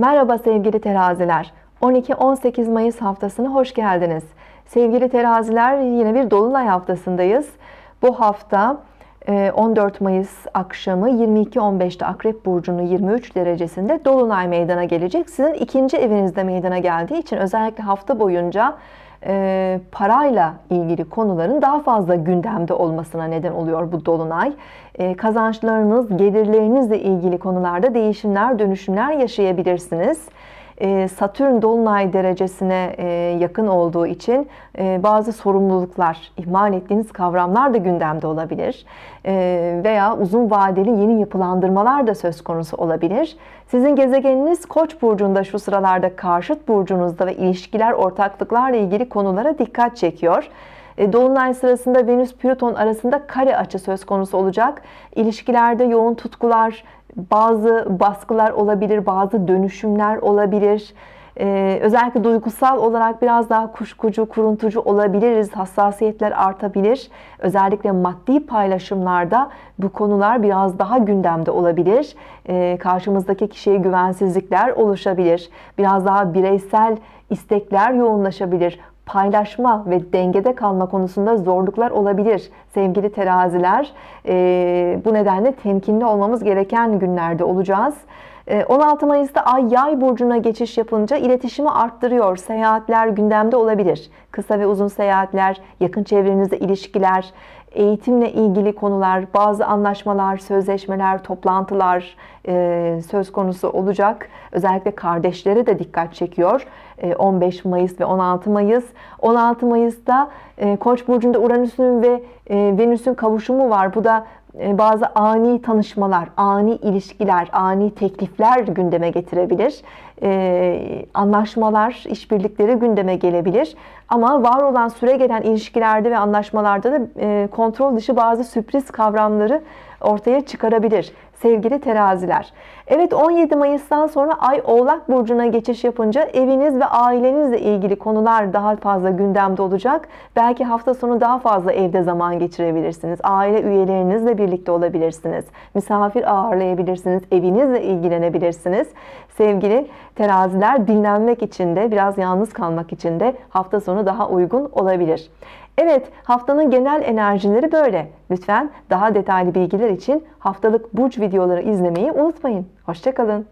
Merhaba sevgili teraziler. 12-18 Mayıs haftasına hoş geldiniz. Sevgili teraziler yine bir dolunay haftasındayız. Bu hafta 14 e, Mayıs akşamı 22-15'te Akrep Burcu'nun 23 derecesinde Dolunay meydana gelecek. Sizin ikinci evinizde meydana geldiği için özellikle hafta boyunca e, parayla ilgili konuların daha fazla gündemde olmasına neden oluyor bu dolunay. E, kazançlarınız, gelirlerinizle ilgili konularda değişimler, dönüşümler yaşayabilirsiniz. E, Satürn dolunay derecesine e, yakın olduğu için e, bazı sorumluluklar, ihmal ettiğiniz kavramlar da gündemde olabilir. Veya uzun vadeli yeni yapılandırmalar da söz konusu olabilir. Sizin gezegeniniz Koç burcunda şu sıralarda karşıt burcunuzda ve ilişkiler, ortaklıklarla ilgili konulara dikkat çekiyor. Dolunay sırasında Venüs-Plüton arasında kare açı söz konusu olacak. İlişkilerde yoğun tutkular, bazı baskılar olabilir, bazı dönüşümler olabilir. Ee, özellikle duygusal olarak biraz daha kuşkucu, kuruntucu olabiliriz. Hassasiyetler artabilir. Özellikle maddi paylaşımlarda bu konular biraz daha gündemde olabilir. Ee, karşımızdaki kişiye güvensizlikler oluşabilir. Biraz daha bireysel istekler yoğunlaşabilir paylaşma ve dengede kalma konusunda zorluklar olabilir sevgili teraziler. E, bu nedenle temkinli olmamız gereken günlerde olacağız. 16 ee, Mayıs'ta Ay Yay burcuna geçiş yapınca iletişimi arttırıyor. Seyahatler gündemde olabilir. Kısa ve uzun seyahatler, yakın çevrenizde ilişkiler, eğitimle ilgili konular, bazı anlaşmalar, sözleşmeler, toplantılar e, söz konusu olacak. Özellikle kardeşlere de dikkat çekiyor. 15 e, Mayıs ve 16 Mayıs. 16 Mayıs'ta e, Koç burcunda Uranüs'ün ve Venüs'ün kavuşumu var. Bu da e, bazı ani tanışmalar, ani ilişkiler, ani teklifler gündeme getirebilir. Ee, anlaşmalar, işbirlikleri gündeme gelebilir. Ama var olan süre gelen ilişkilerde ve anlaşmalarda da e, kontrol dışı bazı sürpriz kavramları ortaya çıkarabilir sevgili teraziler. Evet 17 Mayıs'tan sonra Ay Oğlak Burcu'na geçiş yapınca eviniz ve ailenizle ilgili konular daha fazla gündemde olacak. Belki hafta sonu daha fazla evde zaman geçirebilirsiniz. Aile üyelerinizle birlikte olabilirsiniz. Misafir ağırlayabilirsiniz. Evinizle ilgilenebilirsiniz. Sevgili teraziler dinlenmek için de biraz yalnız kalmak için de hafta sonu daha uygun olabilir. Evet, haftanın genel enerjileri böyle. Lütfen daha detaylı bilgiler için haftalık burç videoları izlemeyi unutmayın. Hoşçakalın.